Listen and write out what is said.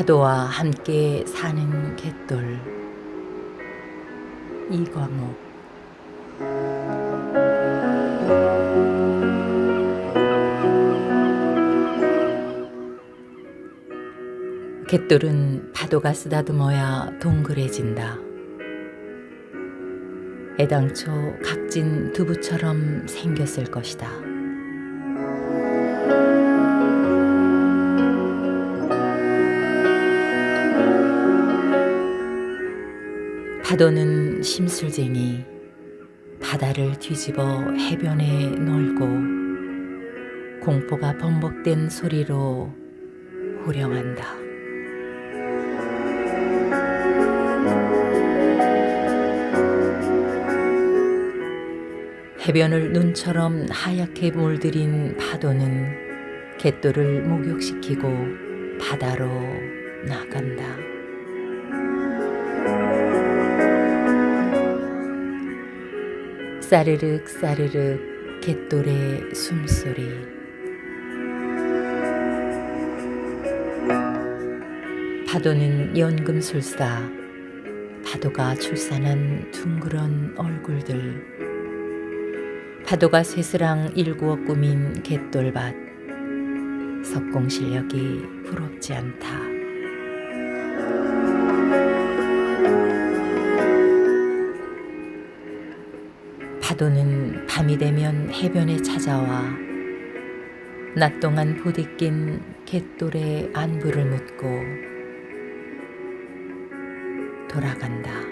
파도와 함께 사는 갯돌 이광옥 갯돌은 파도가 쓰다듬어야 동그래진다. 애당초 각진 두부처럼 생겼을 것이다. 파도는 심술쟁이 바다를 뒤집어 해변에 놀고 공포가 번복된 소리로 호령한다. 해변을 눈처럼 하얗게 물들인 파도는 갯돌을 목욕시키고 바다로 나간다. 싸르륵 싸르륵 갯돌의 숨소리. 파도는 연금술사 파도가 출산한 둥그런 얼굴들. 파도가 쇠스랑 일구어 꾸민 갯돌밭. 석공 실력이 부럽지 않다. 파도는 밤이 되면 해변에 찾아와 낮 동안 부대낀 갯돌의 안부를 묻고 돌아간다.